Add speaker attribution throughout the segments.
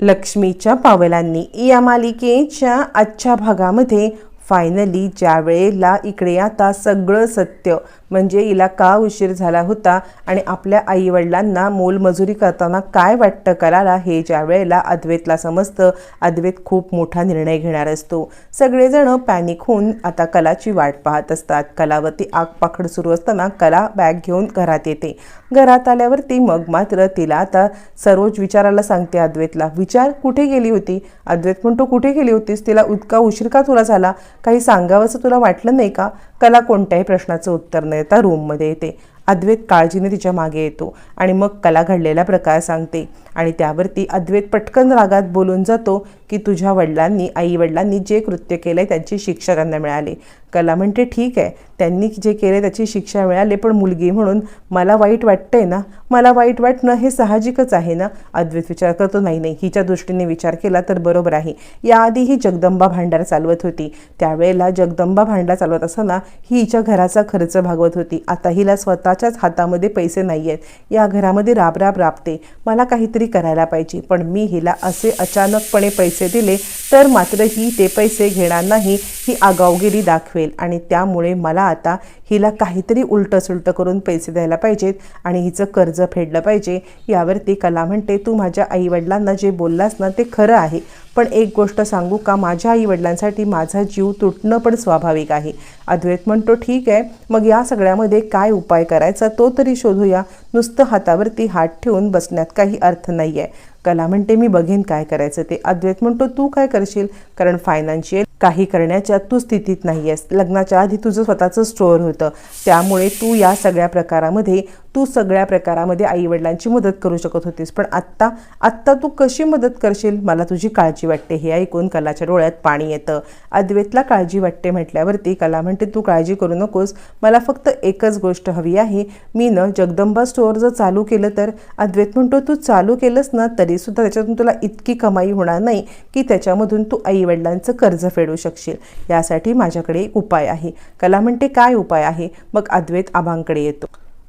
Speaker 1: लक्ष्मीच्या पावलांनी. या मालिकेच्या आजच्या भागामध्ये फायनली ज्या वेळेला इकडे आता सगळं सत्य म्हणजे हिला का उशीर झाला होता आणि आपल्या आईवडिलांना मोलमजुरी करताना काय वाटतं कलाला हे ज्या वेळेला अद्वैतला समजतं अद्वैत खूप मोठा निर्णय घेणार असतो. सगळेजण पॅनिक होऊन आता कलाची वाट पाहत असतात. कलावरती आगपाखड सुरू असताना कला बॅग घेऊन घरात येते. घरात आल्यावरती मग मात्र तिला आता सरोज विचारायला सांगते अद्वैतला विचार कुठे गेली होती? अद्वैत म्हणतो कुठे गेली होतीस? तिला उतका उशीर का तुला झाला? काही सांगावंसं तुला वाटलं नाही का? कला कोणत्याही प्रश्नाचं उत्तर न देता रूममध्ये येते. अद्वैत काळजीने तिच्यामागे येतो आणि मग कला घडलेला प्रकार सांगते. आणि त्यावरती अद्वैत पटकन रागात बोलून जातो. की तुझ्या वडिलांनी आई वडिलांनी जे कृत्य केलं आहे त्यांची शिक्षा त्यांना मिळाली. कला म्हणते ठीक आहे त्यांनी जे केले त्याची शिक्षा मिळाली पण मुलगी म्हणून मला वाईट वाटतंय ना? मला वाईट वाटणं हे साहजिकच आहे ना? अद्वैत विचार करतो नाही नाही हिच्या दृष्टीने विचार केला तर बरोबर आहे. याआधी ही जगदंबा भांडार चालवत होती. त्यावेळेला जगदंबा भांडार चालवत असताना ही हिच्या घराचा खर्च भागवत होती. आता हिला स्वतःच्याच हातामध्ये पैसे नाही आहेत या घरामध्ये राबराब राबते. मला काहीतरी करायला पाहिजे पण मी हिला असे अचानकपणे पैसे दिले तर मात्र ही ते पैसे घेणार नाही ही आगावगिरी दाखवेल. आणि त्यामुळे मला आता हिला काहीतरी उलटं सुलटं करून पैसे द्यायला पाहिजेत आणि हिचं कर्ज फेडलं पाहिजे. यावरती कला म्हणते तू माझ्या आईवडिलांना जे बोललास ना ते खरं आहे. पण एक गोष्ट सांगू का माझ्या आईवडिलांसाठी माझा जीव तुटणं पण स्वाभाविक आहे. अद्वैत म्हणतो ठीक आहे मग या सगळ्यामध्ये काय उपाय करायचा तो तरी शोधूया. नुसतं हातावरती हात ठेवून बसण्यात काही अर्थ नाही आहे कला म्हणते मी बघेन काय करायचं ते. अद्वैत म्हणतो तू काय करशील? कारण फायनान्शियल काही करण्याच्या तू स्थितीत नाही आहेस लग्नाच्या आधी तुझं स्वतःचं स्टोअर होतं. त्यामुळे तू या सगळ्या प्रकारामध्ये तू सगळ्या प्रकारामध्ये आईवडिलांची मदत करू शकत होतीस. पण आत्ता आत्ता तू कशी मदत करशील? मला तुझी काळजी वाटते. हे ऐकून कलाच्या डोळ्यात पाणी येतं. अद्वेतला काळजी वाटते म्हटल्यावरती कला म्हणते तू काळजी करू नकोस. मला फक्त एकच गोष्ट हवी आहे. मी न जगदंबा स्टोअर जर चालू केलं तर? अद्वैत म्हणतो तू चालू केलंस ना तरीसुद्धा त्याच्यातून तुला इतकी कमाई होणार नाही की त्याच्यामधून तू आईवडिलांचं कर्ज फेडू शकशील. यासाठी माझ्याकडे एक उपाय आहे. कला म्हणते काय उपाय आहे? मग अद्वैत आबांकडे येतो.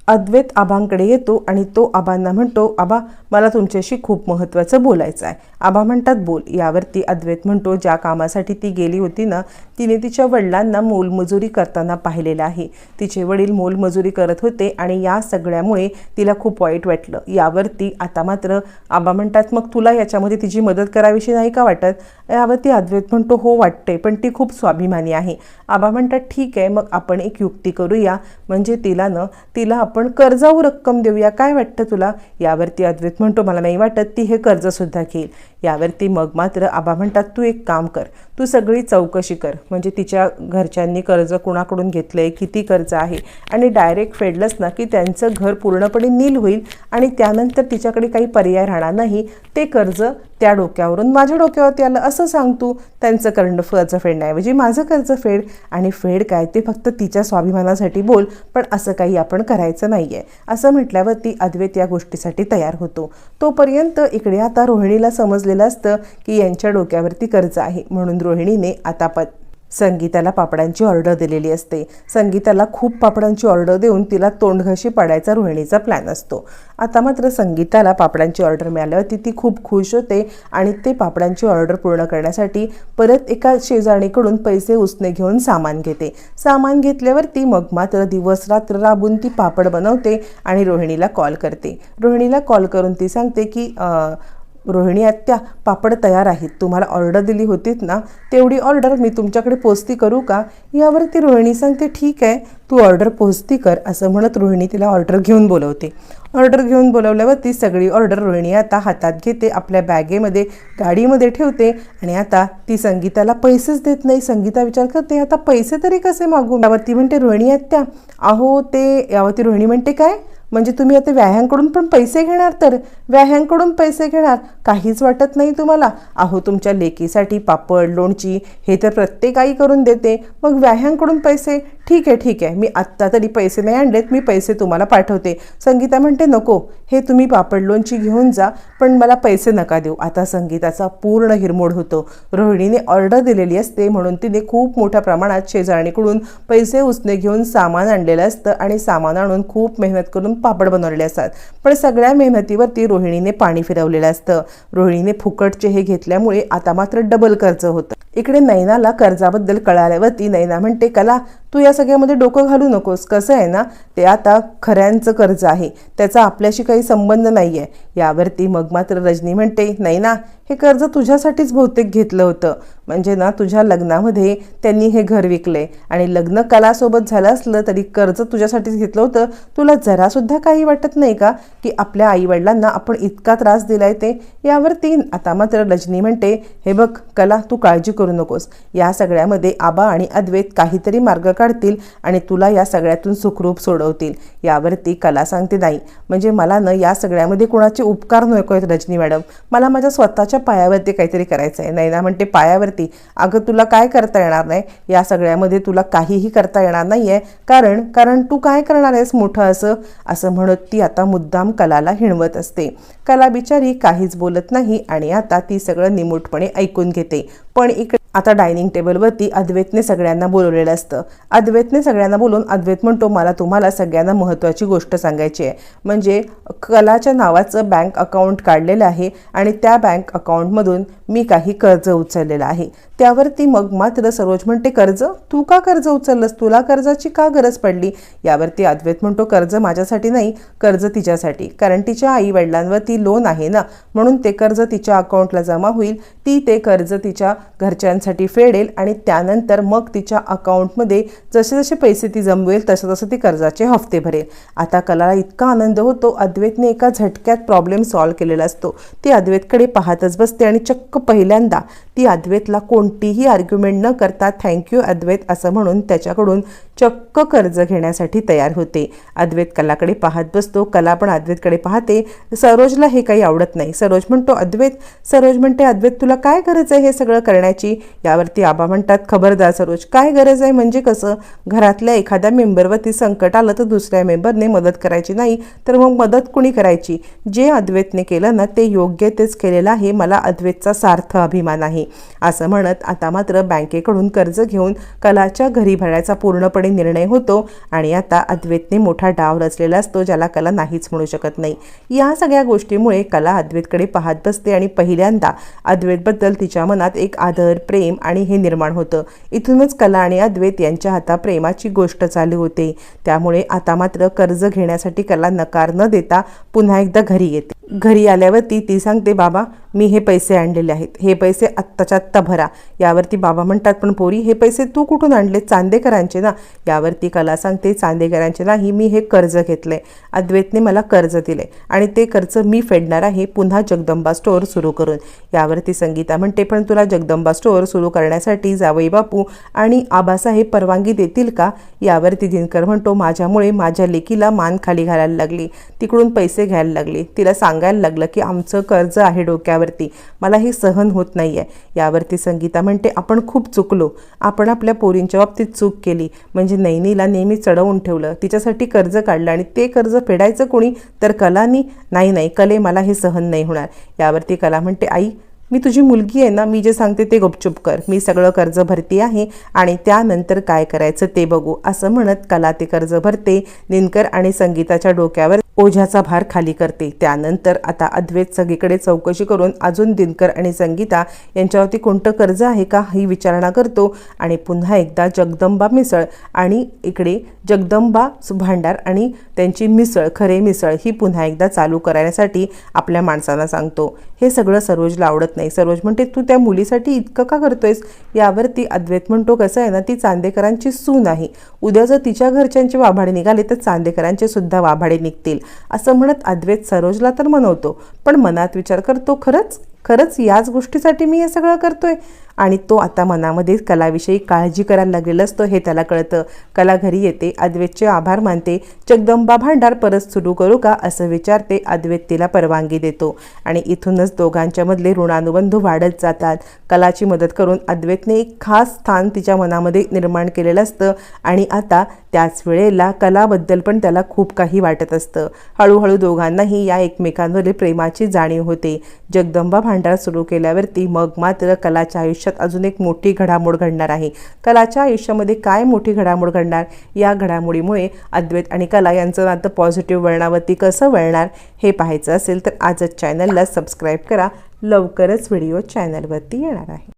Speaker 1: अद्वैत आबांकडे येतो आणि तो आबांना म्हणतो आबा मला तुमच्याशी खूप महत्त्वाचं बोलायचं आहे आबा म्हणतात बोल. यावरती अद्वैत म्हणतो ज्या कामासाठी ती गेली होती ना तिने तिच्या वडिलांना मोलमजुरी करताना पाहिलेलं आहे. तिचे वडील मोलमजुरी करत होते आणि या सगळ्यामुळे तिला खूप वाईट वाटलं. यावरती आता मात्र आबा म्हणतात मग तुला याच्यामध्ये तिची मदत करावीशी नाही का वाटत? यावरती अद्वैत म्हणतो हो वाटते पण ती खूप स्वाभिमानी आहे. आबा म्हणतात ठीक आहे मग आपण एक युक्ती करूया. म्हणजे तिला न तिला आपण कर्जाऊ रक्कम देऊया काय वाटतं तुला? यावरती अद्वैत म्हणतो मला नाही वाटत ती हे कर्जसुद्धा घेईल. यावरती मग मात्र आबा म्हणतात तू एक काम कर तू सगळी चौकशी कर. म्हणजे तिच्या घरच्यांनी कर्ज कुणाकडून घेतलं आहे किती कर्ज आहे? आणि डायरेक्ट फेडलंच ना की त्यांचं घर पूर्णपणे नील होईल आणि त्यानंतर तिच्याकडे काही पर्याय राहणार नाही. ते कर्ज त्या डोक्यावरून माझ्या डोक्यावरती आलं. असं सांग तू त्यांचं कर्ज कर्ज फेडण्याऐवजी माझं कर्ज फेड आणि फेड काय ते फक्त तिच्या स्वाभिमानासाठी बोल पण असं काही आपण करायचं नाही आहे असं म्हटल्यावरती अद्वैत या गोष्टीसाठी तयार होतो. तोपर्यंत इकडे आता रोहिणीला समजलेलं असतं की यांच्या डोक्यावरती कर्ज आहे. म्हणून रोहिणीने आता प संगीताला पापडांची ऑर्डर दिलेली असते. संगीताला खूप पापडांची ऑर्डर देऊन तिला तोंडघशी पाडायचा रोहिणीचा प्लॅन असतो. आता मात्र संगीताला पापडांची ऑर्डर मिळाल्यावरती ती खूप खुश होते आणि ते पापडांची ऑर्डर पूर्ण करण्यासाठी परत एका शेजारणीकडून पैसे उसने घेऊन सामान घेते. सामान घेतल्यावरती मग मात्र दिवस रात्र राबून ती पापड बनवते आणि रोहिणीला कॉल करते. रोहिणीला कॉल करून ती सांगते की रोहिणी आत्या पापड तयार आहेत. तुम्हाला ऑर्डर दिली होतीत ना? तेवढी ऑर्डर मी तुमच्याकडे पोचती करू का? यावरती रोहिणी सांगते ठीक आहे तू ऑर्डर पोचती कर असं म्हणत रोहिणी तिला ऑर्डर घेऊन बोलवते. ऑर्डर घेऊन बोलवल्यावर ती सगळी ऑर्डर रोहिणी आता हातात घेते आपल्या बॅगेमध्ये गाडीमध्ये ठेवते आणि आता ती संगीताला पैसेच देत नाही. संगीता विचार करते आता पैसे तरी कसे मागू? यावरती म्हणते रोहिणी आत्या अहो ते यावरती रोहिणी म्हणते काय? म्हणजे तुम्ही आता व्याह्यांकडून पण पैसे घेणार तर व्याह्यांकडून पैसे घेणार काहीच वाटत नाही तुम्हाला. अहो तुमच्या लेकीसाठी पापड लोणची हे तर प्रत्येक आई करून देते. मग व्याह्यांकडून पैसे ठीक आहे ठीक आहे. मी आत्ता तरी पैसे नाही आणलेत मी पैसे तुम्हाला पाठवते. संगीता म्हणते नको हे तुम्ही पापड लोणची घेऊन जा पण मला पैसे नका देऊ. आता संगीताचा पूर्ण हिरमोड होतो. रोहिणीने ऑर्डर दिलेली असते म्हणून तिने खूप मोठ्या प्रमाणात शेजारणीकडून पैसे उसने घेऊन सामान आणलेलं असतं आणि सामान आणून खूप मेहनत करून पापड बनवलेले असतात. पण सगळ्या मेहनतीवरती रोहिणीने पाणी फिरवलेलं असतं. रोहिणीने फुकटचे हे घेतल्यामुळे आता मात्र डबल कर्ज होतं. इकडे नैनाला कर्जाबद्दल कळाल्यावरती नैना म्हणते कला तू या सगळ्यामध्ये डोकं घालू नकोस. कसं आहे ना ते आता खऱ्यांचं कर्ज आहे. त्याचा आपल्याशी काही संबंध नाही आहे यावरती मग मात्र रजनी म्हणते नाही ना हे कर्ज तुझ्यासाठीच बहुतेक घेतलं होतं. म्हणजे ना तुझ्या लग्नामध्ये त्यांनी हे घर विकले. आणि लग्न कलासोबत झालं असलं तरी कर्ज तुझ्यासाठीच घेतलं होतं. तुला जरासुद्धा काही वाटत नाही का की आपल्या आईवडिलांना आपण इतका त्रास दिलाय ते? यावरती आता मात्र रजनी म्हणते हे बघ कला तू काळजी करू नकोस. या सगळ्यामध्ये आबा आणि अद्वैत काहीतरी मार्ग काढतील आणि तुला या सगळ्यातून सुखरूप सोडवतील. यावरती कला सांगते नाही. म्हणजे मला न या सगळ्यामध्ये कोणाचे उपकार नको आहेत रजनी मॅडम. मला माझ्या स्वतःच्या पायावरती काहीतरी करायचं आहे नैना म्हणते पायावरती? अगं तुला काय करता येणार नाही? या सगळ्यामध्ये तुला काहीही करता येणार नाही आहे कारण कारण तू काय करणार आहेस मोठं असं? असं म्हणत ती आता मुद्दाम कलाला हिणवत असते. कला बिचारी काहीच बोलत नाही आणि आता ती सगळं निमूटपणे ऐकून घेते. पण इकडे आता डायनिंग टेबलवरती अद्वैतने सगळ्यांना बोलवलेलं असतं. अद्वैतने सगळ्यांना बोलून अद्वैत म्हणतो मला तुम्हाला सगळ्यांना महत्त्वाची गोष्ट सांगायची आहे. म्हणजे कलाच्या नावाचं बँक अकाउंट काढलेलं आहे आणि त्या बँक अकाउंटमधून मी काही कर्ज उचललेलं आहे. त्यावरती मग मात्र सरोज म्हणते कर्ज? तू का कर्ज उचललंस? तुला कर्जाची का गरज पडली? यावरती अद्वैत म्हणतो कर्ज माझ्यासाठी नाही कर्ज तिच्यासाठी. कारण तिच्या आई वडिलांवरती लोन आहे ना. म्हणून ते कर्ज तिच्या अकाउंटला जमा होईल. ती ते कर्ज तिच्या घरच्यांसाठी फेडेल आणि त्यानंतर मग तिच्या अकाउंटमध्ये जसे जसे पैसे ती जमवेल तसं तसं ती कर्जाचे हफ्ते भरेल. आता कलाला इतका आनंद होतो अद्वैतने एका झटक्यात प्रॉब्लेम सॉल्व केलेला असतो. ती अद्वैतकडे पाहतच बसते आणि चक्क पहिल्यांदा ती अद्वैतला कोणतीही आर्ग्युमेंट न करता थँक्यू अद्वैत असं म्हणून त्याच्याकडून चक्क कर्ज घेण्यासाठी तयार होते. अद्वैत कलाकडे पाहत बसतो. कला पण अद्वैतकडे पाहते. सरोजला हे काही आवडत नाही. सरोज म्हणतो अद्वैत सरोज म्हणते अद्वैत तुला काय गरज आहे हे सगळं करण्याची? यावरती आबा म्हणतात खबरदार सरोज काय गरज आहे? म्हणजे कसं? घरातल्या एखाद्या मेंबरवरती संकट आलं तर दुसऱ्या मेंबरने मदत करायची नाही तर मग मदत कुणी करायची? जे अद्वैतने केलं ना ते योग्य तेच केलेलं आहे. मला अद्वैतचा सार्थ अभिमान आहे. असं म्हणत आता मात्र बँकेकडून कर्ज घेऊन कलाच्या घरी भरायचा पूर्णपणे निर्णय होतो आणि आता अद्वैतने मोठा डाव रचलेला असतो ज्याला कला नाहीच म्हणू शकत नाही. या सगळ्या गोष्टीमुळे कला अद्वैतकडे पाहत बसते आणि पहिल्यांदा अद्वैतबद्दल तिच्या मनात एक आदर प्रेम आणि हे निर्माण होतं. इथूनच कला आणि अद्वैत यांच्या हाता प्रेमाची गोष्ट चालू होते. त्यामुळे आता मात्र कर्ज घेण्यासाठी कला नकार न देता पुन्हा एकदा घरी येते. घरी आल्यावरती ती सांगते बाबा मी हे पैसे आणलेले आहेत. हे पैसे आत्ताच्या आत्ता भरा. यावरती बाबा म्हणतात पण पोरी हे पैसे तू कुठून आणले? चांदेकरांचे ना. यावरती कला सांगते चांदेकरांचे नाही मी हे कर्ज घेतले. अद्वैतने मला कर्ज दिले आणि ते कर्ज मी फेडणार आहे. पुन्हा जगदंबा स्टोअर सुरू करून. यावरती संगीता म्हणते पण तुला जगदंबा स्टोअर सुरू करण्यासाठी जावई बापू आणि आबासाहेब परवानगी देतील का? यावरती दिनकर म्हणतो माझ्यामुळे माझ्या लेकीला मान खाली घालायला लागली. तिकडून पैसे घ्यायला लागले. तिला सांगायला लागलं की आमचं कर्ज आहे डोक्यावर. डोक्यावरती मला हे सहन होत नाही आहे यावरती संगीता म्हणते आपण खूप चुकलो. आपण आपल्या पोरींच्या बाबतीत चूक केली. म्हणजे नैनीला नेहमी चढवून ठेवलं. तिच्यासाठी कर्ज काढलं आणि ते कर्ज फेडायचं कोणी? तर कलानी. नाही नाही. कले मला हे सहन नाही होणार. यावरती कला म्हणते आई मी तुझी मुलगी आहे ना मी जे सांगते ते गुपचूप कर. मी सगळं कर्ज भरती आहे आणि त्यानंतर काय करायचं ते बघू. असं म्हणत कला ते कर्ज भरते. दिनकर आणि संगीताच्या डोक्यावर ओझ्याचा भार खाली करते. त्यानंतर आता अद्वैत सगळीकडे चौकशी करून अजून दिनकर आणि संगीता यांच्यावरती कोणतं कर्ज आहे का ही विचारणा करतो. आणि पुन्हा एकदा जगदंबा मिसळ आणि इकडे जगदंबा भांडार आणि त्यांची मिसळ खरे मिसळ ही पुन्हा एकदा चालू करण्यासाठी आपल्या माणसांना सांगतो. हे सगळं सरोजला आवडत नाही. सरोज म्हणते तू त्या मुलीसाठी इतकं का करतोयस? यावरती अद्वैत म्हणतो कसं आहे ना ती चांदेकरांची सून आहे. उद्या जर तिच्या घरच्यांचे वाभाडे निघाले तर चांदेकरांचे सुद्धा वाभाडे निघतील. असं म्हणत अद्वैत सरोजला तर मनवतो पण मनात विचार करतो खरंच? खरंच याच गोष्टीसाठी मी हे सगळं करतोय. आणि तो आता मनामध्ये कलाविषयी काळजी करायला लागलेला असतो हे त्याला कळतं. कला घरी येते अद्वैतचे आभार मानते. जगदंबा भांडार परत सुरू करू का असं विचारते. अद्वैत तिला परवानगी देतो. आणि इथूनच दोघांच्यामधले ऋणानुबंध वाढत जातात. कलाची मदत करून अद्वैतने एक खास स्थान तिच्या मनामध्ये निर्माण केलेलं असतं. आणि आता त्याच वेळेला कलाबद्दल पण त्याला खूप काही वाटत असतं. हळूहळू दोघांनाही या एकमेकांवरील प्रेमाची जाणीव होते. जगदंबा भांडार सुरू केल्यावरती मग मात्र कलाच्या आयुष्यात अजून एक मोठी घडामोड घडणार आहे. कलाच्या आयुष्यामध्ये काय मोठी घडामोड घडणार? या घडामोडीमुळे अद्वैत आणि कला यांचं नातं पॉझिटिव्ह वळणावरती कसं वळणार हे पाहायचं असेल तर आजच चॅनलला सबस्क्राईब करा. लवकरच व्हिडिओ चॅनलवरती येणार आहे.